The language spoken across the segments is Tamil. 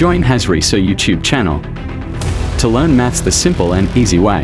Join Hasriso YouTube channel. To learn maths the simple and easy way.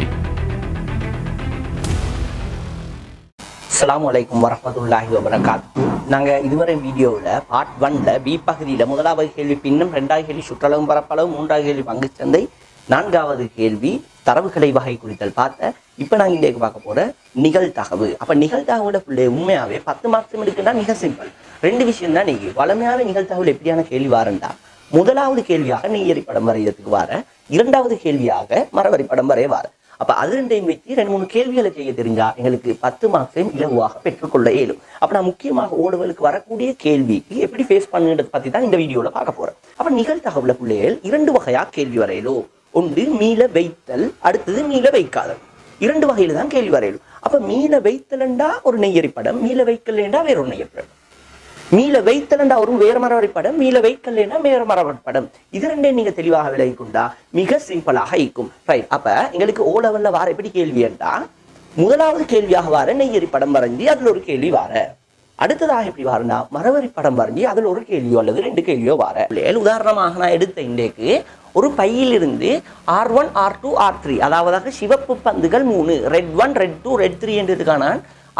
அஸ்லாம் வலைக்கும் வரமத்துல்லாஹி வபரகாத்து நாங்கள் இதுவரை வீடியோவில் பார்ட் ஒன்ல பி பகுதியில் முதலாவது கேள்வி பின்னம் ரெண்டாவது கேள்வி சுற்றளவும் பரப்பளவு மூன்றாவது கேள்வி பங்குச்சந்தை நான்காவது கேள்வி தரவுகளை வகை குறித்தல் பார்த்த. இப்போ நாங்கள் இன்றைக்கு பார்க்க போகிற நிகழ்தகவு. அப்போ நிகழ்தகவோட பிள்ளை உண்மையாகவே பத்து மார்க்ஸ் எடுக்குன்னா மிக சிம்பிள் ரெண்டு விஷயம் தான் நீங்கள் வளமையாகவே நிகழ்தகவில் எப்படியான கேள்வி வாரண்டா? முதலாவது கேள்வியாக நெய்யரி படம் வரைகிறதுக்கு வார இரண்டாவது கேள்வியாக மரவரி படம் வரைய வார அப்ப அது ரெண்டையும் வச்சு ரெண்டு மூணு கேள்விகளை செய்ய தெரிஞ்சா எங்களுக்கு பத்து மார்க்ஸையும் இலகுவாக பெற்றுக்கொள்ள இயலும். அப்ப நான் முக்கியமாக ஓடுவலுக்கு வரக்கூடிய கேள்விக்கு எப்படி ஃபேஸ் பண்ணுன்றது பத்தி தான் இந்த வீடியோல பார்க்க போறேன். அப்ப நிகழ்தகவுல பிள்ளைகள் இரண்டு வகையா கேள்வி வரையலோ. ஒன்று மீள வைத்தல் அடுத்தது மீள வைக்காதல். இரண்டு வகையில தான் கேள்வி வரையலும் அப்ப மீள வைத்தலண்டா ஒரு நெய்யரி படம் மீள வைக்கலண்டா வேற ஒரு நெய்யறி படம் மீள வைத்தலண்டா ஒரு வேற படம் மீள வைக்கலைன்னா வேற படம். இது ரெண்டே நீங்க தெளிவாக விலகி கொண்டா மிக சிம்பிளாக இருக்கும். ரைட் அப்ப எங்களுக்கு ஓ லெவல்ல வார எப்படி கேள்வி என்றா முதலாவது கேள்வியாக வார நெய்யரி படம் வரைஞ்சி அதுல ஒரு கேள்வி வார. அடுத்ததாக எப்படி வாருன்னா மரவரி படம் வரைஞ்சி அதுல ஒரு கேள்வியோ அல்லது ரெண்டு கேள்வியோ வார. உதாரணமாக நான் எடுத்த இன்றைக்கு ஒரு பையிலிருந்து R one R two R three அதாவது சிவப்பு பந்துகள் மூணு red one red two red three என்றதுக்கான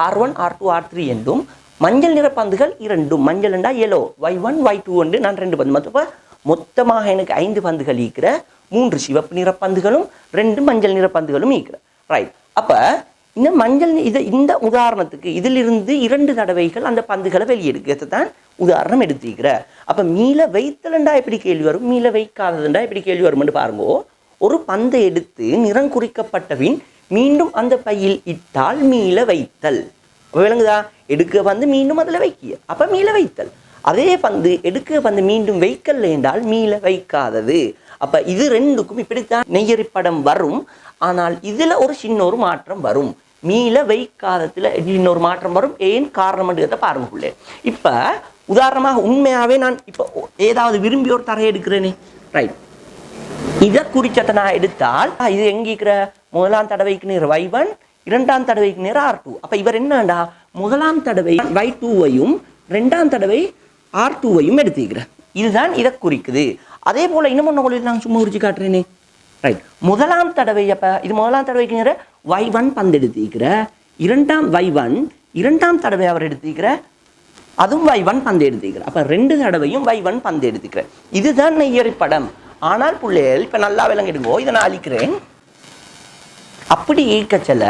R one R two R three என்றும் மஞ்சள் நிற பந்துகள் இரண்டும். மஞ்சள் என்றா yellow Y one Y two என்று நான் ரெண்டு பந்து மொத்தப்ப மொத்தமாக எனக்கு ஐந்து பந்துகள் ஈக்கிற மூன்று சிவப்பு நிற பந்துகளும் ரெண்டு மஞ்சள் நிற பந்துகளும் ஈக்கிற. ரைட் அப்போ இந்த மஞ்சள் இது இந்த உதாரணத்துக்கு இதிலிருந்து இரண்டு தடவைகள் அந்த பந்துகளை வெளியெடுக்கிறது தான் உதாரணம் எடுத்துக்கிற அப்போ மீள வைத்தலண்டா எப்படி கேள்வி வரும்? மீள வைக்காததுண்டா எப்படி கேள்வி வரும்னு பாருங்கோ. ஒரு பந்தை எடுத்து நிறம் குறிக்கப்பட்டபின் மீண்டும் அந்த பையில் இட்டால் மீள வைத்தல். விளங்குதா எடுக்க பந்து மீண்டும் அதில் வைக்கிய. அப்போ மீள வைத்தல். அதே பந்து எடுக்க பந்து மீண்டும் வைக்கல் என்றால் மீள வைக்காதது. அப்போ இது ரெண்டுக்கும் இப்படித்தான் நெய்யறி படம் வரும். ஆனால் இதில் ஒரு சின்ன ஒரு மாற்றம் வரும். மீள வைக்காதத்தில் இன்னொரு மாற்றம் வரும். ஏன் காரணம்ன்றதை பாருங்க இப்போ உதாரணமாக உண்மையாகவே நான் இப்போ ஏதாவது விரும்பி ஒரு தரையை எடுக்கிறேனே. ரைட் இதை குறிச்சத்தை நான் எடுத்தால் இது எங்கிக்கிற முதலாம் தடவைக்கு வைவன் இரண்டாம் தடவைக்கு நேர் ஆர் டூ. அப்போ இவர் என்னடா? முதலாம் தடவை வை டூவையும் ரெண்டாம் தடவை ஆர் டூவையும் எடுத்துக்கிறார். இதுதான் இதை குறிக்குது. அதே போல இன்னும் ஒன்று உங்களுக்கு நான் சும்மா குறிச்சு காட்டுறேனே. ரைட் முதலாம் தடவை அப்போ இது முதலாம் தடவைக்கு நேர வை ஒன் பந்து எடுத்துக்கிற இரண்டாம் வை ஒன் இரண்டாம் தடவை அவர் எடுத்துக்கிற அதுவும் வை ஒன் பந்து எடுத்துக்கிற அப்ப ரெண்டு தடவையும் வை ஒன் பந்து எடுத்துக்கிறேன் இதுதான் நெய்யறி படம். ஆனால் பிள்ளைகள் இப்போ நல்லா விளங்கிடுங்கோ இதை நான் அழிக்கிறேன். அப்படி ஈக்கச்சல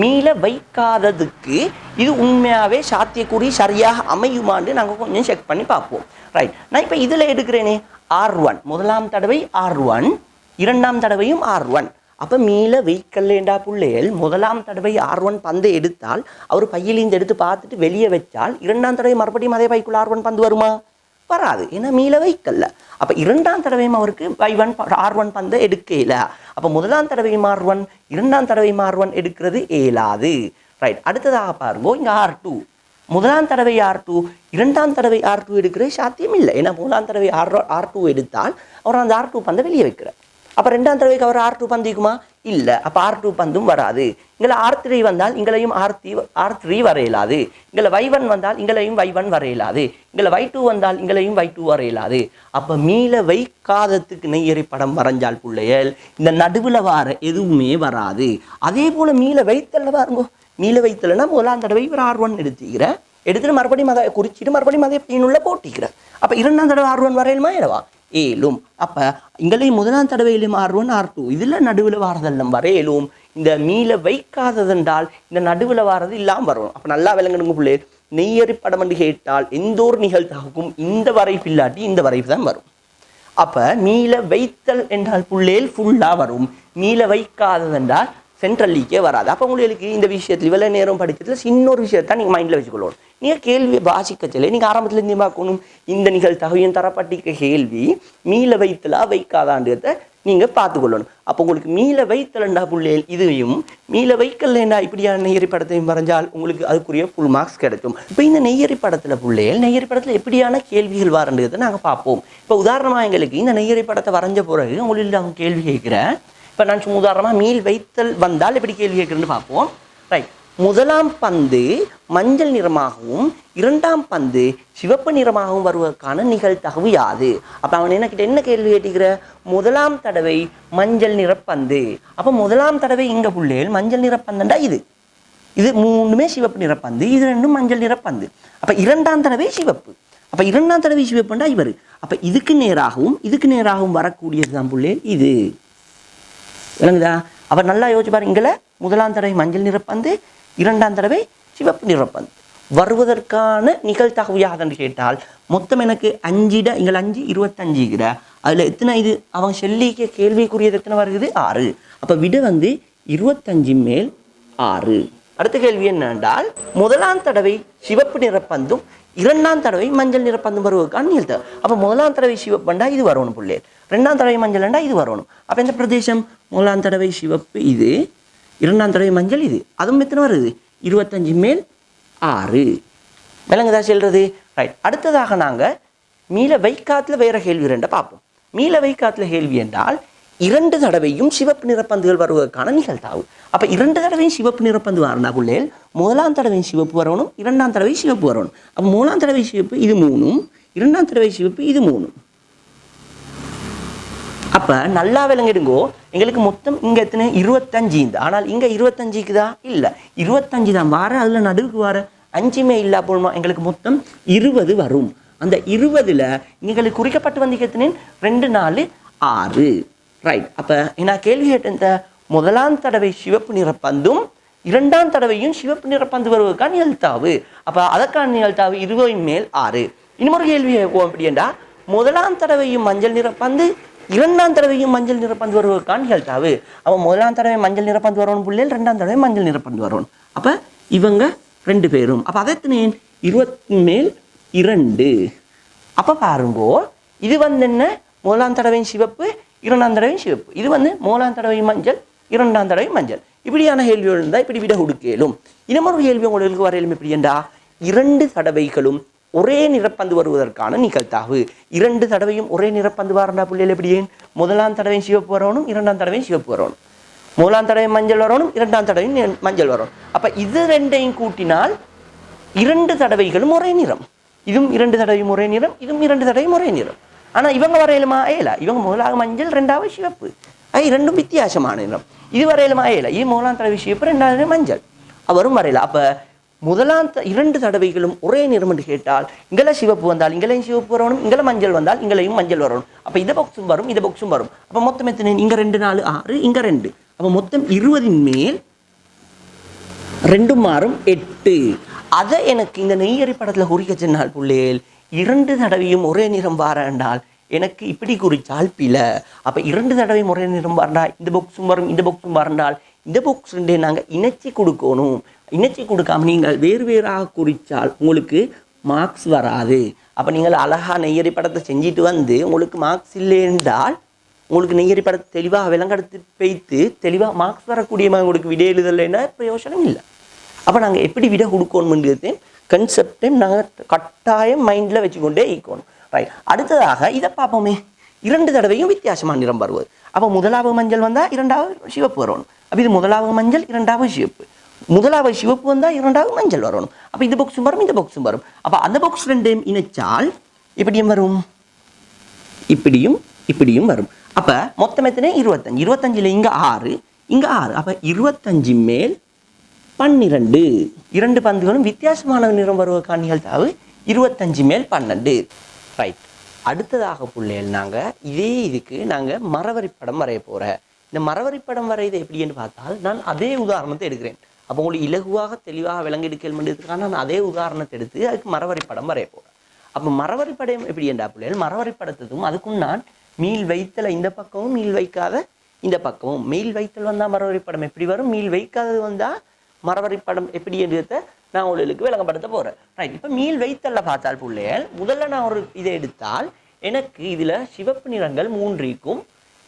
மீள வைக்காததுக்கு இது உண்மையாகவே சாத்தியக்கூறி சரியாக அமையுமான்னு நாங்கள் கொஞ்சம் செக் பண்ணி பார்ப்போம். ரைட் நான் இப்போ இதில் எடுக்கிறேனே. ஆர் ஒன் முதலாம் தடவை ஆர் ஒன் இரண்டாம் தடவையும் ஆர் ஒன் அப்போ மீள வைக்கலேண்டா பிள்ளைகள். முதலாம் தடவை ஆர் ஒன் பந்தை எடுத்தால் அவர் பையிலேருந்து எடுத்து பார்த்துட்டு வெளியே வச்சால் இரண்டாம் தடவை மறுபடியும் அதே பைக்குள்ள ஆர் ஒன் பந்து வருமா? வராது. ஏன்னா மீள வைக்கல. அப்போ இரண்டாம் தடவையும் அவருக்கு ஐ ஒன் ஆர் ஒன் பந்தை எடுக்கல. அப்போ முதலாம் தடவையும் ஆர் ஒன் இரண்டாம் தடவையும் ஆர் ஒன் எடுக்கிறது இயலாது ரைட் அடுத்ததாக பாருங்க. இங்கே ஆர் டூ முதலாம் தடவை ஆர் டூ இரண்டாம் தடவை ஆர் டூ எடுக்கிறது சாத்தியம் இல்லை ஏன்னா முதலாம் தடவை ஆர் ஆர் டூ எடுத்தால் அவர் அந்த ஆர் டூ பந்தை வெளியே வைக்கிறார். அப்போ ரெண்டாம் தடவைக்கு அவர் ஆர் டூ பந்திக்குமா? இல்லை. அப்போ ஆர் டூ பந்தும் வராது. இங்களை ஆர் த்ரீ வந்தால் இங்களையும் ஆர் த்ரீ ஆர் த்ரீ வரையலாது. எங்களை வை ஒன் வந்தால் இங்களையும் வை ஒன் வரையலாது. எங்களை வை டூ வந்தால் இங்களையும் வை டூ வரையலாது. அப்போ மீள வைக்காதத்துக்கு நெய்யறி படம் வரைஞ்சால் பிள்ளைகள் இந்த நடுவில் வார எதுவுமே வராது. அதே போல மீள வைத்தல பாருங்க. மீள வைத்தல்னா முதலாம் தடவை இவர் ஆர் ஒன் எடுத்துக்கிறேன் எடுத்துட்டு மறுபடியும் அதை குறிச்சிட்டு மறுபடியும் அதை பின்னுள்ள போட்டிக்கிறேன் அப்போ இரண்டாம் தடவை ஆர் ஒன் வரையலுமா இடவா ஏலும். அப்ப இங்களையும் முதலாம் தடவையிலும் ஆர் ஒன் ஆர் டூ இதுல நடுவில் வாரதெல்லாம் வரையலும். இந்த மீள வைக்காததென்றால் இந்த நடுவில் வாரது இல்லாமல் வரும். அப்ப நல்லா விளங்கணுங்க பிள்ளை. நெய்யறி படம் என்று கேட்டால் எந்த ஒரு நிகழ்த்தாகும் இந்த வரைப்பு இல்லாட்டி இந்த வரைப்பு தான் வரும். அப்ப மீள வைத்தல் என்றால் புள்ளேல் ஃபுல்லா வரும். மீள வைக்காததென்றால் சென்ட்ரல் லீக்கே வராது. அப்போ உங்களுக்கு இந்த விஷயத்தில் இவ்வளோ நேரம் படித்ததில் இன்னொரு விஷயத்தான் நீங்கள் மைண்டில் வச்சுக்கொள்ளணும். நீங்கள் கேள்வியை வாசிக்கச்சல நீங்கள் ஆரம்பத்தில் இருந்தே பார்க்கணும். இந்த நிகழ்த்தகையும் தரப்பட்டிருக்க கேள்வி மீள வைத்தலா வைக்காதான்றத நீங்கள் பார்த்துக்கொள்ளணும். அப்போ உங்களுக்கு மீள வைத்தலண்டா புள்ளேல் இதையும் மீள வைக்கலண்டா இப்படியான நெய்யறி படத்தையும் வரைஞ்சால் உங்களுக்கு அதுக்குரிய ஃபுல் மார்க்ஸ் கிடைக்கும். இப்போ இந்த நெய்யறி படத்தில் புள்ளேல் நெய்யரி படத்தில் எப்படியான கேள்விகள் வரன்றதை நாங்கள் பார்ப்போம். இப்போ உதாரணமாக எங்களுக்கு இந்த நெய்யரி படத்தை வரைஞ்ச பிறகு உங்களுக்கு அவங்க கேள்வி கேட்குறேன். இப்போ நான் சும்மா உதாரணமாக மீள் வைத்தல் வந்தால் எப்படி கேள்வி கேட்குறேன்னு பார்ப்போம். ரைட் முதலாம் பந்து மஞ்சள் நிறமாகவும் இரண்டாம் பந்து சிவப்பு நிறமாகவும் வருவதற்கான நிகழ்தகவு யாது? அப்போ அவன் எனக்கு என்ன கேள்வி கேட்டுக்கிற? முதலாம் தடவை மஞ்சள் நிறப்பந்து அப்போ முதலாம் தடவை இங்கே புள்ளேல் மஞ்சள் நிறப்பந்துண்டா இது? இது மூணுமே சிவப்பு நிறப்பந்து இது ரெண்டும் மஞ்சள் நிறப்பந்து அப்போ இரண்டாம் தடவை சிவப்பு. அப்போ இரண்டாம் தடவை சிவப்புண்டா இவர். அப்போ இதுக்கு நேராகவும் இதுக்கு நேராகவும் வரக்கூடியது தான் புள்ளே இது. விளங்குதா? அவர் நல்லா யோசிச்சு பாருங்க. முதலாம் தடவை மஞ்சள் நிறப்பந்து இரண்டாம் தடவை சிவப்பு நிறப்பந்து வருவதற்கான நிகழ்த்தகவு யாதுன்னு கேட்டால் மொத்தம் எனக்கு அஞ்சிட இங்கே அஞ்சு இருபத்தஞ்சுகிற அதில் எத்தனை இது? அவன் செல்லிக்கு கேள்விக்குரியது எத்தனை வருகிறது? ஆறு. அப்போ விட வந்து இருபத்தஞ்சு மேல் ஆறு. அடுத்த கேள்வி என்னென்றால் முதலாம் தடவை சிவப்பு நிறப்பந்தும் இரண்டாம் தடவை மஞ்சள் நிறப்பந்தும் வருவதற்கான நிகழ்த்தகவு அப்போ முதலாம் தடவை சிவப்புண்டா இது வரணும் பிள்ளைகள் ரெண்டாம் தடவை மஞ்சள்ண்டா இது வரணும். அப்போ இந்த பிரதேசம்? முதலாம் தடவை சிவப்பு இது இரண்டாம் தடவை மஞ்சள் இது. அதுவும் எத்தனை வருது? இருபத்தஞ்சு மேல் ஆறு. விலங்குதா செல்றது? ரைட் அடுத்ததாக நாங்கள் மீள வைக்காத்தில் வேறு கேள்வி ரெண்டை பார்ப்போம். மீள வைக்காத்துல கேள்வி என்றால் இரண்டு தடவையும் சிவப்பு நிறப்பந்துகள் வருவதற்கான நிகழ்த்தாவு அப்போ இரண்டு தடவையும் சிவப்பு நிறப்பந்து வரனா முதலாம் தடவையும் சிவப்பு வரணும் இரண்டாம் தடவை சிவப்பு வரணும். அப்போ மூணாம் தடவை சிவப்பு இது மூணும். இரண்டாம் தடவை சிவப்பு இது மூணும். அப்போ நல்லா விளங்கிடுங்கோ. எங்களுக்கு மொத்தம் இங்கே எத்தனை? இருபத்தஞ்சு இந்த. ஆனால் இங்க தான் இல்லை. இருபத்தஞ்சு தான். வார அதில் நடுவுக்கு வார. அஞ்சுமே இல்லா போலுமா எங்களுக்கு மொத்தம் இருபது வரும். அந்த இருபதில் எங்களுக்கு குறிக்கப்பட்டு வந்து ரெண்டு நாலு ஆறு. ரைட் அப்போ நான் கேள்வி கேட்ட இந்த முதலாம் தடவை சிவப்பு நிற பந்தும் இரண்டாம் தடவையும் சிவப்பு நிற பந்து வருவதற்கான நிகழ்த்தாவு அப்போ அதற்கான நிகழ்த்தாவு இருபதின் மேல் ஆறு. இன்னொரு கேள்வி கேட்போம் அப்படின்னா முதலாம் தடவையும் மஞ்சள் நிற பந்து இரண்டாம் தடவையும் மஞ்சள் நிறப்பந்து வருவதற்கான நிகழ்த்தாவு அவன் முதலாம் தடவை மஞ்சள் நிறப்பந்து வரணும் பிள்ளைகள் ரெண்டாம் தடவை மஞ்சள் நிறப்பந்து வரணும் அப்போ இவங்க ரெண்டு பேரும். அப்போ அதை இருபத்தி மேல் இரண்டு. அப்போ பாருங்கோ இது வந்து என்ன? முதலாம் தடவையும் சிவப்பு இரண்டாம் தடவையும் சிவப்பு. இது வந்து மூலாம் தடவை மஞ்சள் இரண்டாம் தடவை மஞ்சள். இப்படியான கேள்விகள் இருந்தால் இப்படி விட கொடுக்கலும். இன்னமொரு கேள்வி உங்களுக்கு வரையிலும் எப்படி என்றா இரண்டு தடவைகளும் ஒரே நிறப்பந்து வருவதற்கான நிகழ்த்தாவு. இரண்டு தடவையும் ஒரே நிறப்பந்து வரண்டா பிள்ளைகள் எப்படி? ஏன் முதலாம் தடவையும் சிவப்பு வரணும் இரண்டாம் தடவையும் சிவப்பு வரணும். முதலாம் தடவை மஞ்சள் வரணும் இரண்டாம் தடவையும் மஞ்சள் வரணும். அப்போ இது ரெண்டையும் கூட்டினால் இரண்டு தடவைகளும் ஒரே நிறம். இதுவும் இரண்டு தடவையும் ஒரே நிறம் இதுவும் இரண்டு தடவையும் ஒரே நிறம். ஆனா இவங்க வரையிலுமா ஏலா? இவங்க முதலாக மஞ்சள் ரெண்டாவது சிவப்பு. ஐ ரெண்டும் வித்தியாசமான நிறம் இது வரையிலுமா ஏலா? இது முதலாம் தடவை சிவப்பு ரெண்டாவது மஞ்சள். அவரும் வரையல. அப்ப முதலாம் த- இரண்டு தடவைகளும் ஒரே நிறம் என்று கேட்டால் இங்கே சிவப்பு வந்தால் இங்களையும் சிவப்பு வரணும் இங்கே மஞ்சள் வந்தால் இங்களையும் மஞ்சள் வரணும். அப்ப இந்த பாக்ஸும் வரும் இந்த பாக்ஸும் வரும். அப்போ மொத்தம் எத்தனை? இங்க ரெண்டு நாலு ஆறு இங்க ரெண்டு. அப்ப மொத்தம் இருபதின் மேல் ரெண்டும் மாறும் எட்டு. அதை எனக்கு இந்த நெய்யரி படத்துல குறிக்க சொன்னால் புள்ளேல் இரண்டு தடவையும் ஒரே நிறம் வாரண்டால் எனக்கு இப்படி குறிச்சால் பில. அப்போ இரண்டு தடவையும் ஒரே நிறம் வரண்டா இந்த பாக்ஸும் வரும் இந்த பாக்ஸும் வரண்டால் இந்த பாக்ஸ் ரெண்டே நாங்கள் இணைச்சி கொடுக்கணும். இணைச்சி கொடுக்காம நீங்கள் வேறு வேறாக குறித்தால் உங்களுக்கு மார்க்ஸ் வராது. அப்போ நீங்கள் அழகாக நெய்யரி படத்தை செஞ்சுட்டு வந்து உங்களுக்கு மார்க்ஸ் இல்லை என்றால் உங்களுக்கு நெய்யரி படத்தை தெளிவாக விலங்கெடுத்து வைத்து தெளிவாக மார்க்ஸ் வரக்கூடிய உங்களுக்கு விட எழுதலைன்னா பிரயோஜனம் இல்லை. அப்போ நாங்கள் எப்படி விட கொடுக்கணும்ன்றது கன்செப்டையும் நாங்கள் கட்டாயம் மைண்டில் வச்சுக்கொண்டே இருக்கணும். ரைட் அடுத்ததாக இதை பார்ப்போமே. இரண்டு தடவையும் வித்தியாசமான நிறம் வருவது. அப்போ முதலாவது மஞ்சள் வந்தால் இரண்டாவது சிவப்பு வரணும். அப்போ இது முதலாவது மஞ்சள் இரண்டாவது சிவப்பு. முதலாவது சிவப்பு வந்தால் இரண்டாவது மஞ்சள் வரணும். அப்போ இந்த பாக்ஸும் வரும் இந்த பாக்ஸும் வரும். அப்போ அந்த பாக்ஸ் ரெண்டையும் இணைச்சால் எப்படியும் வரும்? இப்படியும் இப்படியும் வரும். அப்போ மொத்தம் எத்தனை? இருபத்தஞ்சு. இருபத்தஞ்சில் இங்கே ஆறு. இங்கே ஆறு. அப்போ இருபத்தஞ்சு மேல் பன்னிரண்டு. இரண்டு பந்துகளும் வித்தியாசமான நிறம் வருவதற்கான நிகழ்த்தாவு இருபத்தஞ்சு மேல் பன்னெண்டு. ரைட் அடுத்ததாக பிள்ளைகள் நாங்கள் இதே இதுக்கு நாங்கள் மரவரி படம் வரைய போகிற இந்த மரவரி படம் வரையது எப்படின்னு பார்த்தால் நான் அதே உதாரணத்தை எடுக்கிறேன். அப்போ உங்களுக்கு இலகுவாக தெளிவாக விளங்கெடுக்கல் நான் அதே உதாரணத்தை எடுத்து அதுக்கு மரவரி படம் வரைய போகிறேன் அப்போ மரவரி படம் எப்படி என்றா பிள்ளைகள் மரவரி படத்துக்கும் அதுக்கும் நான் மீள் வைத்தல இந்த பக்கமும் மீள் வைக்காத இந்த பக்கமும். மீள் வைத்தல் வந்தால் மரவரி படம் எப்படி வரும்? மீள் வைக்காதது வந்தால் மரவரி படம் எப்படி என்றதை நான் உங்களுக்கு விளங்கப்படுத்த போறேன். ரைட் இப்போ மீள் வைத்தல்ல பார்த்தால் பிள்ளைகள் முதல்ல நான் ஒரு இதை எடுத்தால் எனக்கு இதில் சிவப்பு நிறங்கள் மூன்றிக்கும்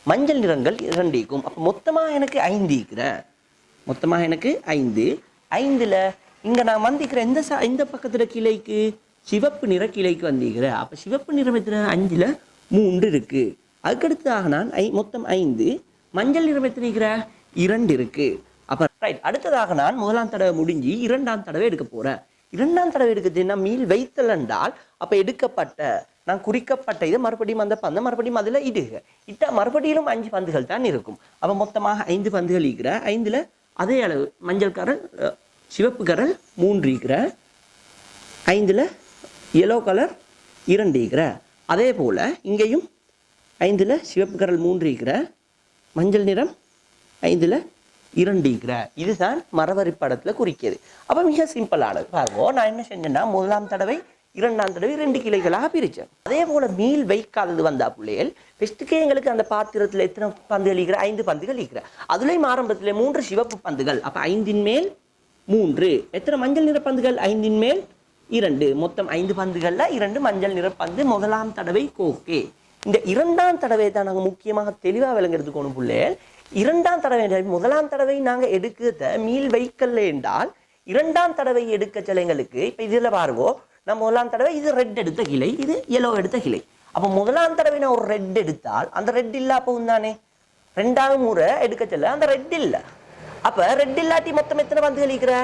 மஞ்சள் நிறங்கள் இரண்டிக்கும். அப்போ மொத்தமாக எனக்கு ஐந்து இருக்கிறேன் மொத்தமாக எனக்கு ஐந்து. ஐந்தில் இங்கே நான் வந்திக்கிறேன் எந்த ச இந்த பக்கத்தில் கிளைக்கு? சிவப்பு நிற கிளைக்கு வந்திருக்கிறேன் அப்போ சிவப்பு நிறம் எத்தனை? அஞ்சில் மூன்று இருக்குது அதுக்கடுத்ததாக நான் ஐ மொத்தம் ஐந்து. மஞ்சள் நிறம் எத்தனை இருக்கிற? இரண்டு இருக்குது ரைட் அடுத்ததாக நான் முதலாம் தடவை முடிஞ்சு இரண்டாம் தடவை எடுக்க போறேன். இரண்டாம் தடவை எடுக்கிறதுனா மீல் வைத்தல் என்றால் அப்ப எடுக்கப்பட்ட நான் குறிக்கப்பட்ட இது மறுபடியும் அந்த பந்தை மறுபடியும் அதில் இடுக. இட்டா மறுபடியும் அஞ்சு பந்துகள் தான் இருக்கும். அப்போ மொத்தமாக ஐந்து பந்துகள் இருக்கிற ஐந்தில் அதே அளவு மஞ்சள் கரல் சிவப்பு கரல் மூன்று இருக்கிற ஐந்தில் எல்லோ கலர் இரண்டு இருக்கிற அதே போல் இங்கேயும் ஐந்தில் சிவப்பு கரல் மூன்று இருக்கிற மஞ்சள் நிறம் ஐந்தில் இரண்டு இதுதான் மரவரி படத்தில் குறிக்கியது. அப்போ மிக சிம்பிளானது. பாருங்க நான் என்ன செஞ்சேன்னா முதலாம் தடவை இரண்டாம் தடவை ரெண்டு கிளைகளாக பிரித்தேன் அதே போல் மீள் வைக்காதது வந்தா பிள்ளைகள் ஃபெஸ்ட்டுக்கே எங்களுக்கு அந்த பாத்திரத்தில் எத்தனை பந்துகள் இருக்கிற ஐந்து பந்துகள் இருக்கிற அதுலேயும் ஆரம்பத்தில் மூன்று சிவப்பு பந்துகள் அப்போ ஐந்தின் மேல் மூன்று. எத்தனை மஞ்சள் நிற பந்துகள்? ஐந்தின் மேல் இரண்டு. மொத்தம் ஐந்து பந்துகளில் இரண்டு மஞ்சள் நிற பந்து முதலாம் தடவை கோக்கே இந்த இரண்டாம் தடவை தான் நாங்கள் முக்கியமாக தெளிவாக விளங்குறதுக்கு பிள்ளைகள். இரண்டாம் தடவை முதலாம் தடவை நாங்கள் எடுக்கிறத மீள் வைக்கல என்றால் இரண்டாம் தடவை எடுக்க சிலைங்களுக்கு இப்போ இதில் பாருங்கோ நான் முதலாம் தடவை இது ரெட் எடுத்த கிளை இது எல்லோ எடுத்த கிளை. அப்போ முதலாம் தடவை நான் ஒரு ரெட் எடுத்தால் அந்த ரெட் இல்ல அப்பவும் தானே ரெண்டாவது முறை எடுக்க செல்ல அந்த ரெட் இல்லை. அப்ப ரெட் இல்லாட்டி மொத்தம் எத்தனை பந்துகள் ஈக்கிற?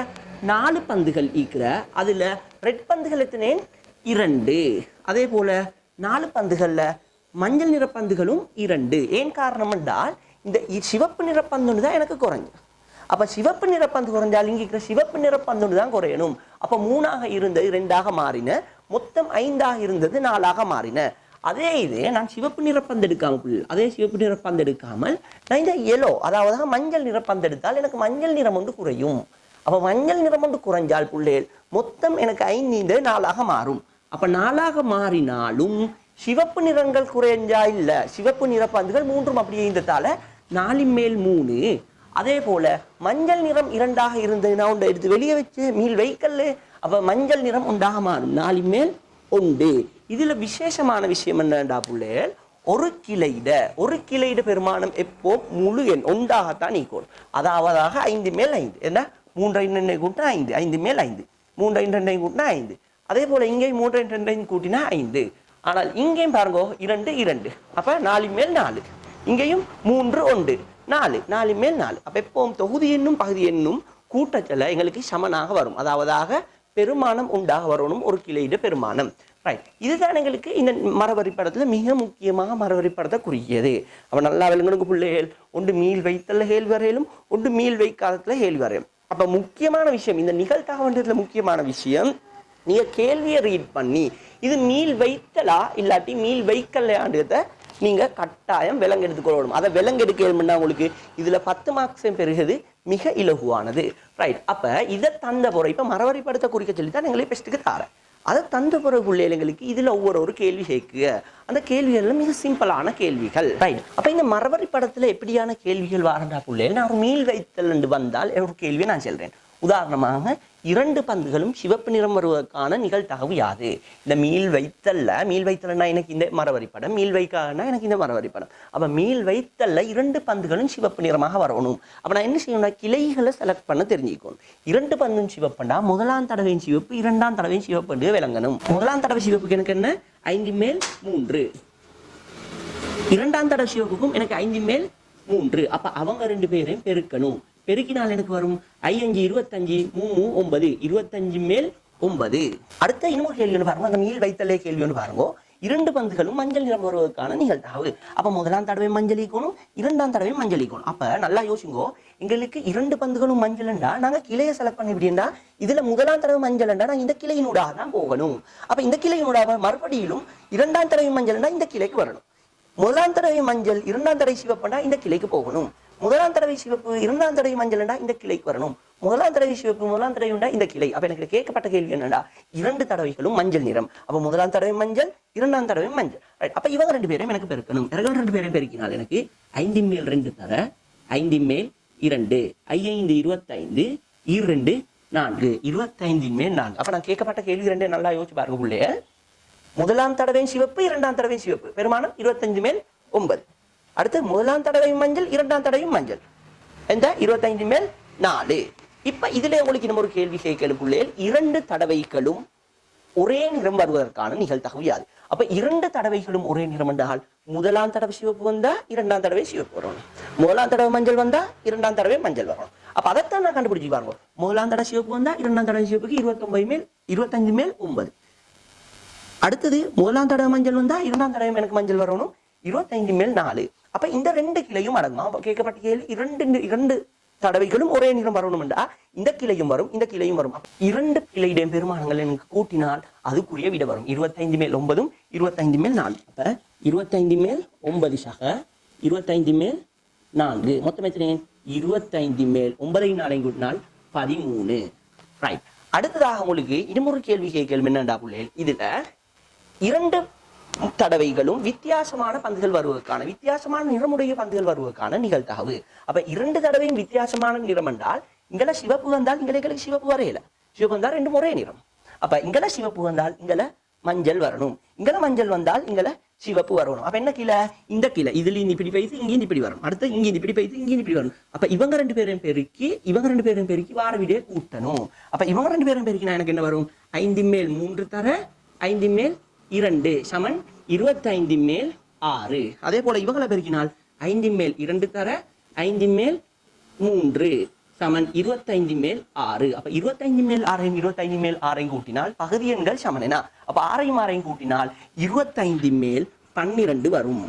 நாலு பந்துகள் ஈக்கிற. அதுல ரெட் பந்துகள் எத்தனை இரண்டு. அதே போல நாலு பந்துகள்ல மஞ்சள் நிற பந்துகளும் இரண்டு. ஏன் காரணம் என்றால் இந்த சிவப்பு நிற பந்துன்னு தான் எனக்கு குறைஞ்சு அப்ப சிவப்பு நிற பந்து குறைஞ்சால் இங்கிருக்கிற சிவப்பு நிற பந்துன்னு தான் குறையணும். அப்ப மூணாக இருந்தது ரெண்டாக மாறின. மொத்தம் ஐந்தாக இருந்தது நாலாக மாறின. அதே இதே நான் சிவப்பு நிற பந்து எடுக்காம அதே சிவப்பு நிற பந்து எடுக்காமல் நான் இந்த எல்லோ அதாவது மஞ்சள் நிற பந்து எடுத்தால் எனக்கு மஞ்சள் நிறம் ஒன்று குறையும். அப்போ மஞ்சள் நிறம் ஒன்று குறைஞ்சால் புள்ளேல் மொத்தம் எனக்கு ஐந்து நாளாக மாறும். அப்போ நாளாக மாறினாலும் சிவப்பு நிறங்கள் குறைஞ்சா இல்லை சிவப்பு நிற பந்துகள் மூன்றும் அப்படியே இருந்ததால நாலின் மேல் மூணு அதே போல மஞ்சள் நிறம் இரண்டாக இருந்ததுன்னா உண்டை எடுத்து வெளியே வச்சு மீள் வைக்கல்ல. அப்ப மஞ்சள் நிறம் உண்டாக மாறும். நாலின் மேல் உண்டு இதுல விசேஷமான விஷயம் என்னடா புள்ளைகள் ஒரு கிளையிட ஒரு கிளையிட பெருமானம் எப்போ முழு எண் ஒன்றாகத்தான் நீக்கும் அதாவதாக ஐந்து மேல் ஐந்து. என்ன மூன்றை ரெண்டை கூட்டினா ஐந்து. ஐந்து மேல் ஐந்து. மூன்றை ரெண்டை கூட்டினா ஐந்து. அதே போல இங்கேயும் மூன்றை ரெண்டையும் கூட்டினா ஐந்து. ஆனால் இங்கேயும் பாருங்க இரண்டு இரண்டு. அப்ப நாலு மேல் நாலு. இங்கேயும் மூன்று ஒன்று நாலு. நாலு மேல் நாலு. அப்போ எப்பவும் தொகுதி என்னும் பகுதி என்னும் கூட்டத்தில் எங்களுக்கு சமனாக வரும். அதாவதாக பெருமானம் உண்டாக வரணும் ஒரு கிளையிட பெருமானம். ரைட் இதுதான் எங்களுக்கு இந்த மரவரி படத்தில் மிக முக்கியமாக மரவரி படத்தை குறிக்கியது அப்போ நல்லா விலங்குனுக்கு பிள்ளைகள். ஒன்று மீள் வைத்தல்ல கேள்வி ஒன்று மீள் வைக்காதத்தில் கேள்வி அப்போ முக்கியமான விஷயம் இந்த நிகழ்த்தகவன்றதுல முக்கியமான விஷயம் நீங்கள் கேள்வியை ரீட் பண்ணி இது மீள் வைத்தலா இல்லாட்டி மீள் வைக்கலையான்றதை நீங்க கட்டாயம் விலங்கெடுத்துக்கொள்ளணும் அதை விலங்கெடுக்கணும்னா உங்களுக்கு இதுல பத்து மார்க்ஸ் பெறுகிறது மிக இலகுவானது. ரைட் அப்ப இதை தந்த பொறை இப்ப மரவரி படத்தை குறிக்க சொல்லி தான் எங்களை பெஸ்ட்டுக்கு தாரேன் அதை தந்த பிறகு பிள்ளைகளுக்கு இதுல ஒவ்வொரு ஒரு கேள்வி கேட்குக அந்த கேள்விகள் மிக சிம்பிளான கேள்விகள். ரைட் அப்ப இந்த மரவரி படத்துல எப்படியான கேள்விகள் வாரண்டா பிள்ளைகள் நான் ஒரு மீள் வைத்தல் என்று வந்தால் ஒரு கேள்வியை நான் சொல்றேன். உதாரணமாக இரண்டு பந்துகளும் சிவப்பு நிறம் வருவதற்கான நிகழ்தகவு யாது? இந்த மீள் வைத்தல்ல மீள் வைத்தல்னா எனக்கு இந்த மரவரி படம் மீள் வைக்கானா எனக்கு இந்த மரவரி படம் அப்போ மீள் வைத்தல்ல இரண்டு பந்துகளும் சிவப்பு நிறமாக வரணும். அப்போ நான் என்ன செய்யணும்னா கிளைகளை செலக்ட் பண்ண தெரிஞ்சுக்கணும். இரண்டு பந்தும் சிவப்புண்டா முதலாம் தடவையும் சிவப்பு இரண்டாம் தடவையும் சிவப்பு என்று விளங்கணும். முதலாம் தடவை சிவப்புக்கு எனக்கு என்ன? ஐந்து மேல் மூன்று. இரண்டாம் தடவை சிவப்புக்கும் எனக்கு ஐந்து மேல் மூன்று. அப்போ அவங்க ரெண்டு பேரையும் பெருக்கணும். பெருக்கினால் எனக்கு வரும்? ஐயஞ்சு இருபத்தஞ்சு மூணு ஒன்பது. இருபத்தஞ்சு மேல் ஒன்பது. அடுத்த இன்னொரு கேள்வி ஒன்று பாருங்க. அந்த மீள் வைத்தலே கேள்வி ஒன்று பாருங்க. இரண்டு பந்துகளும் மஞ்சள் நிறம் வருவதற்கான நிகழ்தகவு அப்ப முதலாம் தடவை மஞ்சள் ஈக்கணும் இரண்டாம் தடவை மஞ்சள் ஈக்கணும் அப்ப நல்லா யோசிங்கோ. எங்களுக்கு இரண்டு பந்துகளும் மஞ்சள்ண்டா நாங்க கிளையை செலக்ட் பண்ண எப்படின்னா இதுல முதலாம் தடவை மஞ்சள்ண்டா நான் இந்த கிளையினூடாக தான் போகணும். அப்ப இந்த கிளையினூடாக மறுபடியிலும் இரண்டாம் தடவை மஞ்சள்னா இந்த கிளைக்கு வரணும். முதலாம் தடவை மஞ்சள் இரண்டாம் தடவை சிவப்பண்டா இந்த கிளைக்கு போகணும். முதலாம் தடவை சிவப்பு இரண்டாம் தடவை மஞ்சள்டா இந்த கிளைக்கு வரணும். முதலாம் தடவை சிவப்பு முதலாம் தடவை உண்டா இந்த கிளை. அப்ப எனக்கு கேட்கப்பட்ட கேள்வி என்னடா இரண்டு தடவைகளும் மஞ்சள் நிறம். அப்ப முதலாம் தடவை மஞ்சள் இரண்டாம் தடவை மஞ்சள். அப்ப இவங்க ரெண்டு பேரையும் எனக்கு பெருக்கணும். இவங்க ரெண்டு பேரையும் பெருக்கினால் எனக்கு ஐந்தின் மேல் ரெண்டு தர ஐந்தின் மேல் இரண்டு ஐந்து இருபத்தைந்து இரண்டு நான்கு. இருபத்தைந்தின் மேல் நான்கு. அப்ப நான் கேட்கப்பட்ட கேள்வி ரெண்டு நல்லா யோசிச்சு பாருங்க பிள்ளைய. முதலாம் தடவையும் சிவப்பு இரண்டாம் தடவையும் சிவப்பு. பெருமானம் இருபத்தஞ்சு மேல் ஒன்பது. அடுத்து முதலாம் தடவையும் மஞ்சள் இரண்டாம் தடவையும் மஞ்சள். எந்த? இருபத்தைந்து மேல் நாலு. இப்ப இதுல உங்களுக்கு இன்னொரு ஒரு கேள்வி கேட்கலுக்குள்ளே இரண்டு தடவைகளும் ஒரே நிறம் வருவதற்கான நிகழ்தகவு யாது. அப்ப இரண்டு தடவைகளும் ஒரே நிறம் என்றால் முதலாம் தடவை சிவப்பு வந்தா இரண்டாம் தடவை சிவப்பு வரணும் முதலாம் தடவை மஞ்சள் வந்தா இரண்டாம் தடவை மஞ்சள் வரணும் அப்ப அதைத்தான் நான் கண்டுபிடிச்சு பாருங்க. முதலாம் தடவை சிவப்பு வந்தா இரண்டாம் தடவை சிவப்புக்கு இருபத்தொன்பது மேல் இருபத்தஞ்சு மேல் ஒன்பது. அடுத்தது முதலாம் தடவை மஞ்சள் வந்தா இரண்டாம் தடவை எனக்கு மஞ்சள் வரணும். இருபத்தைந்து மேல் நாலு. அப்ப இந்த ரெண்டு கிளையும் அடங்குமா. அப்ப கேட்கப்பட்ட கேள்வி இரண்டு இரண்டு தடவைகளும் ஒரே நிறம் வரணும்டா இந்த கிளையும் வரும் இந்த கிளையும் வரும். இரண்டு கிளையிடம் பெருமானங்கள் எனக்கு கூட்டினால் அதுக்குரிய விட வரும். இருபத்தைந்து மேல் ஒன்பதும் இருபத்தைந்து மேல் நாலு அப்ப இருபத்தைந்து மேல் ஒன்பது சக இருபத்தைந்து மேல் நான்கு. மொத்தம் எத்தனை? இருபத்தைந்து மேல் ஒன்பதை நாளை கூட்டினால் பதிமூணு. ரைட் அடுத்ததாக உங்களுக்கு இன்னும் ஒரு கேள்வி என்னண்டா பிள்ளைகள் இதுல இரண்டு தடவைகளும் வித்தியாசமான பந்துகள் வருவதற்கான வித்தியாசமான நிறமுடைய பந்துகள் வருவதற்கான நிகழ்தகவு. அப்ப இரண்டு தடவையும் வித்தியாசமான நிறம் என்றால் இங்கெல்லாம் சிவப்பு வந்தால் இங்களுக்கு சிவப்பு வரையல. சிவப்பு வந்தால் ரெண்டு ஒரே நிறம். அப்ப இங்கல சிவப்பு வந்தால் இங்கல மஞ்சள் வரணும். இங்கல மஞ்சள் வந்தால் இங்கல சிவப்பு வரணும். அப்ப என்ன கிளை? இந்த கிளை. இதுல இந்த இப்படி பைத்து இங்கே இப்படி வரும். அடுத்து இங்க இந்த இப்படி பைத்து இங்கே இப்படி வரணும் அப்ப இவங்க ரெண்டு பேரும் பெருக்கி இவங்க ரெண்டு பேரும் பெருக்கி வார விடையே கூட்டணும். அப்ப இவங்க ரெண்டு பேரும் பெருக்கினா எனக்கு என்ன வரும்? ஐந்து மேல் மூன்று தர ஐந்து மேல் இரண்டு சமன் இருபத்தைந்து மேல் ஆறு. அதே போல இவங்களை பெருக்கினால் ஐந்து மேல் இரண்டு தர ஐந்து மேல் மூன்று சமன் இருபத்தைந்து மேல் ஆறு. அப்ப இருபத்தைந்து மேல் ஆறையும் இருபத்தைந்து மேல் ஆறையும் கூட்டினால் பகுதி எண்கள் சமனா அப்ப ஆறையும் ஆறையும் கூட்டினால் இருபத்தைந்து மேல் பன்னிரண்டு வரும்.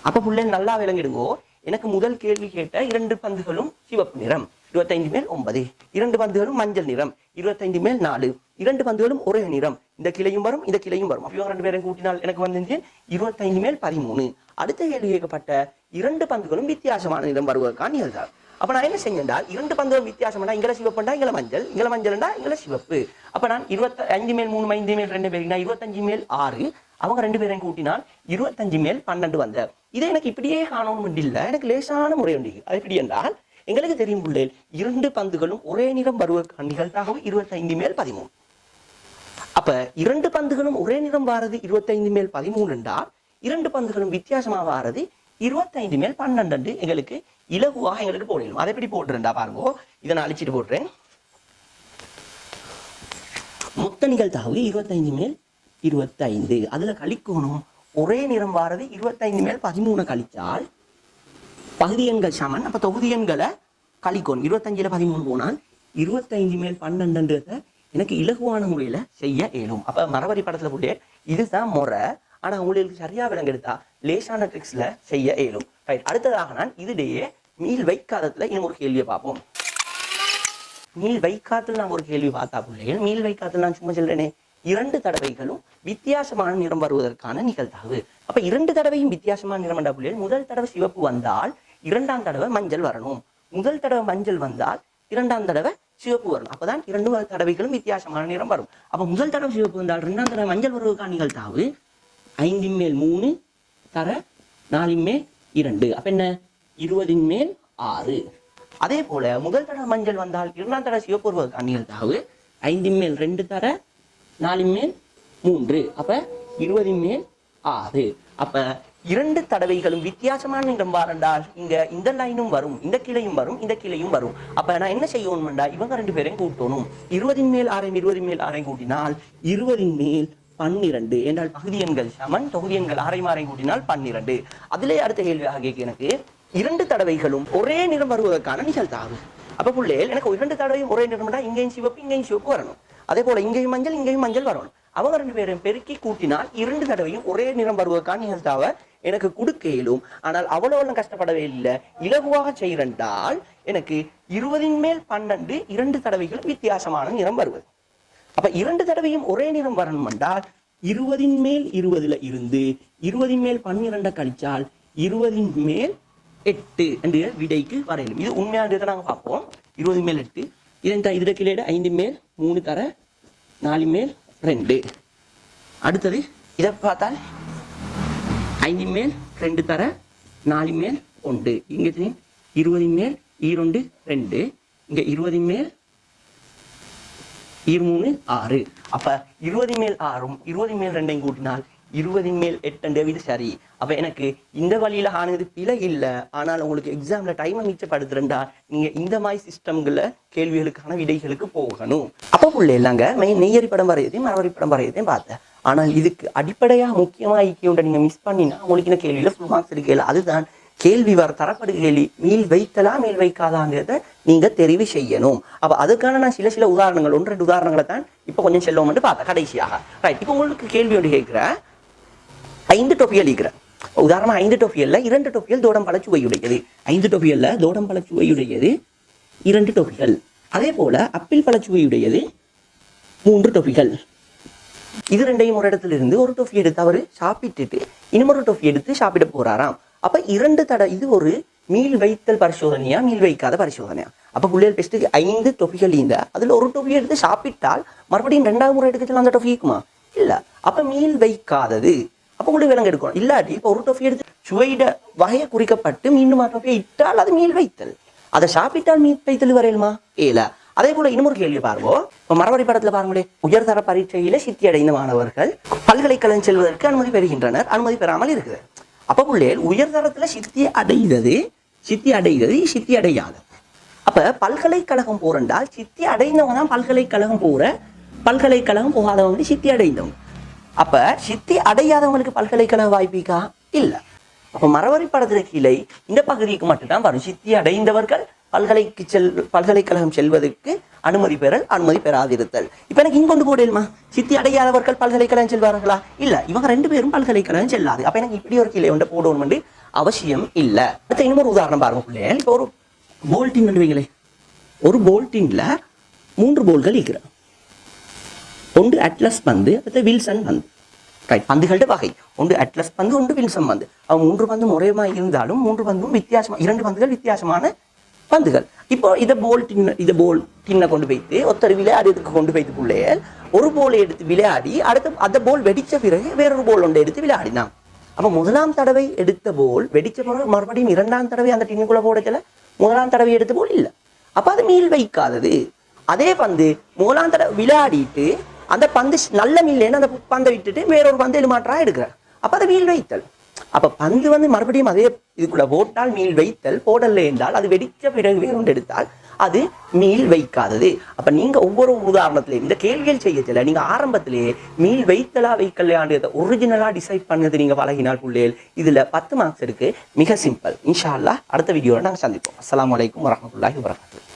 அப்ப பிள்ளைங்க நல்லா விளங்கிடுங்கோ. எனக்கு முதல் கேள்வி கேட்ட இரண்டு பந்துகளும் சிவப்பு நிறம். இருபத்தைந்து மேல் ஒன்பது இரண்டு பந்துகளும் மஞ்சள் நிறம். இருபத்தைந்து மேல் நாலு. இரண்டு பந்துகளும் ஒரே நிறம். இந்த கிளையும் வரும் இந்த கிளையும் வரும். அப்ப இவங்க ரெண்டு பேரும் கூட்டினால் எனக்கு வந்து இருபத்தைந்து மேல் பதிமூணு. அடுத்த கேள்வி கேட்கப்பட்ட இரண்டு பந்துகளும் வித்தியாசமான நிறம் வருவதற்கான நிகழ்தான் அப்ப நான் என்ன செஞ்சேன்டால் இரண்டு பந்துகளும் வித்தியாசம்டா இங்கே சிவப்புண்டா இங்கே மஞ்சள். இங்கே மஞ்சள்டா இங்கே சிவப்பு. அப்ப நான் இருபத்தி ஐந்து மேல் மூணு ஐந்து மேல் ரெண்டு பேருக்கு இருபத்தஞ்சு மேல் ஆறு. அவங்க ரெண்டு பேரையும் கூட்டினால் இருபத்தஞ்சு மேல் பன்னெண்டு வந்த. இதை எனக்கு இப்படியே காணணும் இல்லை. எனக்கு லேசான முறை உண்டு. அது எப்படி என்றால் எங்களுக்கு தெரியும் பிள்ளைகள் இரண்டு பந்துகளும் ஒரே நிறம் வருவதற்கான நிகழ்வாக இருபத்தைந்து மேல் பதிமூணு. அப்ப இரண்டு பந்துகளும் ஒரே நிறம் வாரது இருபத்தைந்து மேல் பதிமூணு என்றால் இரண்டு பந்துகளும் வித்தியாசமா வாரது இருபத்தைந்து மேல் பன்னெண்டு எங்களுக்கு இலகுவாக எங்களுக்கு போடணும். அதை எப்படி போட்டுருந்தா பாருங்க இதை நான் அழிச்சிட்டு போடுறேன் மொத்த நிகழ்த்தாவு இருபத்தைந்து மேல் இருபத்தைந்து. அதுல கழிக்கணும். ஒரே நிறம் வாரது இருபத்தைந்து மேல் பதிமூணு கழிச்சால் பகுதி எண்கள் சமன் அப்ப தொகுதி எண்களை கழிக்கணும். இருபத்தஞ்சுல பதிமூணு போனால் இருபத்தைந்து மேல் பன்னெண்டுன்றத எனக்கு இலகுவான முறையில செய்ய இயலும். அப்ப மரவரி படத்துல போட்டு இதுதான் முறை. ஆனா உங்களுக்கு சரியா விளங்கெடுத்தா லேசான ட்ரிக்ஸ்ல செய்ய இயலும். ரைட் அடுத்ததாக நான் இதுலேயே மீள் வைக்காதத்துல இன்னும் ஒரு கேள்வியை பார்ப்போம். மீள் வைக்காத்தில் நான் ஒரு கேள்வி பார்த்தா பிள்ளைகள் மீள் வைக்காத்தில் நான் சும்மா சொல்றேனே? இரண்டு தடவைகளும் வித்தியாசமான நிறம் வருவதற்கான நிகழ்தாவு. அப்ப இரண்டு தடவையும் வித்தியாசமான நிறம் என்ற பிள்ளைகள் முதல் தடவை சிவப்பு வந்தால் இரண்டாம் தடவை மஞ்சள் வரணும். முதல் தடவை மஞ்சள் வந்தால் இரண்டாம் தடவை சிவப்பு வரும். அப்பதான் இரண்டு தடவைகளும் வித்தியாசமான நிறம் வரும். அப்ப முதல் தடவை சிவப்பு வந்தால் இரண்டாம் தடவை மஞ்சள் வருவதற்கான தாவு ஐந்தின் மேல் மூணு தர நாலின் மேல் இரண்டு. அப்ப என்ன? இருபதின் மேல் ஆறு. அதே போல முதல் தடவை மஞ்சள் வந்தால் இரண்டாம் தடவை சிவப்பு வருவதற்கான நிகழ்தகவு ஐந்தின் மேல் ரெண்டு தர நாலின் மேல் மூன்று. அப்ப இருபதின் மேல் ஆறு. அப்ப இரண்டு தடவைகளும் வித்தியாசமான நிறம் வாரண்டால் இங்க இந்த லைனும் வரும் இந்த கிளையும் வரும் இந்த கிளையும் வரும். அப்ப நான் என்ன செய்யணும்டா? இவங்க ரெண்டு பேரையும் கூட்டணும். இருபதின் மேல் ஆறையும் இருபதின் மேல் ஆறையும் கூட்டினால் இருபதின் மேல் பன்னிரண்டு. என்றால் பகுதி எண்கள் சமன் தொகுதி எண்கள் ஆறை மாறை கூட்டினால் பன்னிரண்டு. அதிலே அடுத்த கேள்வியாக கேட்க எனக்கு இரண்டு தடவைகளும் ஒரே நிறம் வருவதற்கான நிகழ்த்தாகும் அப்ப பிள்ளைகள் எனக்கு இரண்டு தடவையும் ஒரே நிறம்னா இங்கேயும் சிவப்பு இங்கேயும் சிவப்பு வரணும். அதே போல இங்கேயும் மஞ்சள் இங்கேயும் மஞ்சள் வரணும். அவங்க ரெண்டு பேரும் பெருக்கி கூட்டினால் இரண்டு தடவையும் ஒரே நிறம் வருவதற்கான நிகழ்த்தாவை எனக்கு கொடுக்க இயலும் ஆனால் அவ்வளவு கஷ்டப்படவே இல்லை. இலகுவாக செய்கிறென்றால் எனக்கு இருபதின் மேல் பன்னெண்டு இரண்டு தடவைகளும் வித்தியாசமான நிறம் வருவது. அப்ப இரண்டு தடவையும் ஒரே நிறம் வரணும் என்றால் இருபதின் மேல் இருபதுல இருந்து இருபதின் மேல் பன்னிரண்டை கழிச்சால் இருபதின் மேல் எட்டு என்ற விடைக்கு வரையலும் இது உண்மையானதை நாங்க பார்ப்போம்? இருபது மேல் எட்டு. இதன் த- இதுல ஐந்து மேல் மூணு தர நாலு மேல் ரெண்டு. அடுத்தது இதை பார்த்தால் ஐந்தின் மேல் ரெண்டு தர நாலு மேல் ஒன்று. இங்க எத்தனை? இருபதின் மேல் ஈரொண்டு ரெண்டு. இங்க இருபதின் மேல் இருமூணு ஆறு. அப்ப இருபது மேல் ஆறும் இருபது மேல் ரெண்டையும் கூட்டினால் இருபது மேல் எட்டு இது சரி. அப்ப எனக்கு இந்த வழியில ஆனது பிழை இல்லை. ஆனால் உங்களுக்கு எக்ஸாம்ல டைமை மிச்சப்படுத்துறா நீங்க இந்த மாதிரி சிஸ்டம்கள கேள்விகளுக்கான விடைகளுக்கு போகணும். அப்போ புள்ள இல்லைங்க மெயின் நெய்யரி படம் வரையதையும் மரவரி படம் வரையதையும் பார்த்தேன். ஆனால் இதுக்கு அடிப்படையாக முக்கியமாக ஐக்கியம் நீங்கள் மிஸ் பண்ணினா உங்களுக்கு இந்த கேள்வியில் ஃபுல் மார்க்ஸ் எடுக்கல. அதுதான் கேள்வி வர தரப்படு கேள்வி மீள் வைத்தலா மீள் வைக்காதாங்கிறத நீங்கள் தெரிவு செய்யணும். அப்போ அதுக்கான நான் சில சில உதாரணங்கள் ஒன்று ரெண்டு உதாரணங்களை தான் இப்போ கொஞ்சம் செல்வோம்னு பார்த்தேன் கடைசியாக. ரைட் இப்போ உங்களுக்கு கேள்வி ஒன்று கேட்குறேன். ஐந்து டொப்பியல் அளிக்கிறேன் உதாரணமா ஐந்து டொப்பியல்ல இரண்டு டொப்பியல் தோடம் பழச்சுவையுடையது. ஐந்து டொப்பியல்ல தோடம் பழச்சுவையுடையது இரண்டு டொப்பிகள் அதே போல அப்பிள் பழச்சுவையுடையது மூன்று டொப்பிகள் இது ரெண்டையும் ஒரு இடத்துல இருந்து ஒரு டொஃபி எடுத்து அவர் சாப்பிட்டுட்டு இன்னொரு டொஃபி எடுத்து சாப்பிட போறாராம். அப்ப இரண்டு தட இது ஒரு மீள் வைத்தல் பரிசோதனையா மீள் வைக்காத பரிசோதனையா? அப்ப புள்ளியல் பெஸ்ட்டுக்கு ஐந்து டொஃபிகள் இந்த அதுல ஒரு டொஃபி எடுத்து சாப்பிட்டால் மறுபடியும் ரெண்டாவது முறை எடுக்க அந்த டொஃபி இருக்குமா? இல்ல. அப்ப மீள் வைக்காதது. அப்ப உங்களுக்கு விலங்கு எடுக்கணும். இல்லாட்டி இப்ப ஒரு டொஃபி எடுத்து சுவையிட வகையை குறிக்கப்பட்டு மீண்டும் டொஃபியை இட்டால் அது மீள் வைத்தல். அதை சாப்பிட்டால் மீள் வைத்தல் வரையலுமா? ஏல அதே போல இன்னொரு கேள்வி பாருங்க இப்ப மரவரி படத்துல பாருங்களே உயர்தர பரீட்சையில சித்தி அடைந்த மாணவர்கள் பல்கலைக்கழகம் செல்வதற்கு அனுமதி பெறுகின்றனர் அனுமதி பெறாமல் இருக்குது அப்ப பிள்ளைகள் உயர்தரத்துல சித்தி அடைந்தது சித்தி அடைகிறது சித்தி அடையாது. அப்ப பல்கலைக்கழகம் போறண்டால் சித்தி அடைந்தவங்க தான் பல்கலைக்கழகம் போற பல்கலைக்கழகம் போகாதவங்க சித்தி அடைந்தவங்க. அப்ப சித்தி அடையாதவங்களுக்கு பல்கலைக்கழக வாய்ப்பிக்கா? இல்ல. அப்ப மரவரி படத்துல கீழே இந்த பகுதிக்கு மட்டும்தான் வரும். சித்தி அடைந்தவர்கள் பல்கலைக்கு செல் பல்கலைக்கழகம் செல்வதற்கு அனுமதி பெறல் அனுமதி பெறாதிருத்தல். இப்ப எனக்கு இங்கொண்டு போடலுமா சித்தி அடையாதவர்கள் பல்கலைக்கழகம் செல்வார்களா? இல்ல இவங்க ரெண்டு பேரும் பல்கலைக்கழகம் செல்லாது. அப்ப எனக்கு இப்படி ஒரு கீழே ஒன்று போடணும் அவசியம் இல்ல. அடுத்த இன்னொரு உதாரணம் பாருங்க பிள்ளைகள் இப்போ ஒரு போல்டின் பண்ணுவீங்களே ஒரு போல்டின்ல மூன்று போல்கள் இருக்கிறான் ஒன்று அட்லஸ் பந்து அடுத்து வில்சன் பந்து. ரைட் பந்துகளோட வகை. ஒன்று அட்லஸ் பந்து ஒன்று வில்சன் பந்து. அவன் மூன்று பந்து முறையமா இருந்தாலும் மூன்று பந்தும் வித்தியாசமா இரண்டு பந்துகள் வித்தியாசமான பந்துகள். இப்போ இதை போல் டின்ன இதை போல் டின்னை கொண்டு வைத்து ஒருத்தர் விளையாடுறதுக்கு கொண்டு வைத்து பிள்ளைய ஒரு போலை எடுத்து விளையாடி அடுத்து அந்த போல் வெடிச்ச பிறகு வேறொரு போல் ஒன்று எடுத்து விளையாடினான். அப்ப முதலாம் தடவை எடுத்த போல் வெடிச்ச பிறகு மறுபடியும் இரண்டாம் தடவை அந்த டின்னுக்குள்ள போடச்சல முதலாம் தடவை எடுத்த போல் இல்ல. அப்ப அது மீள் வைக்காதது. அதே பந்து முதலாம் தடவை விளையாடிட்டு அந்த பந்து நல்ல மீல்லேன்னு அந்த பந்தை விட்டுட்டு வேறொரு பந்து எலுமாற்றா எடுக்கிறேன் அப்ப அதை மீள் வைத்தல். அப்ப பந்து வந்து மறுபடியும் அதே இதுக்குள்ள போட்டால் மீள் வைத்தல் போடல என்றால் அது வெடிச்ச பிறகு வேறொன்று எடுத்தால் அது மீள் வைக்காதது. அப்ப நீங்க ஒவ்வொரு உதாரணத்திலையும் இந்த கேள்விகள் செய்யல நீங்க ஆரம்பத்திலேயே மீள் வைத்தலா வைக்கலையான்றத ஒரிஜினலா டிசைட் பண்ணது நீங்க பழகினால் பிள்ளைகள் இதுல பத்து மார்க்ஸ் இருக்கு. மிக சிம்பிள் இன்ஷா அல்லா அடுத்த வீடியோவில் நாங்கள் சந்திப்போம். அஸ்லாம் வலைக்கம் வரஹ்மத்துல்லாஹி வபரகாத்துஹு.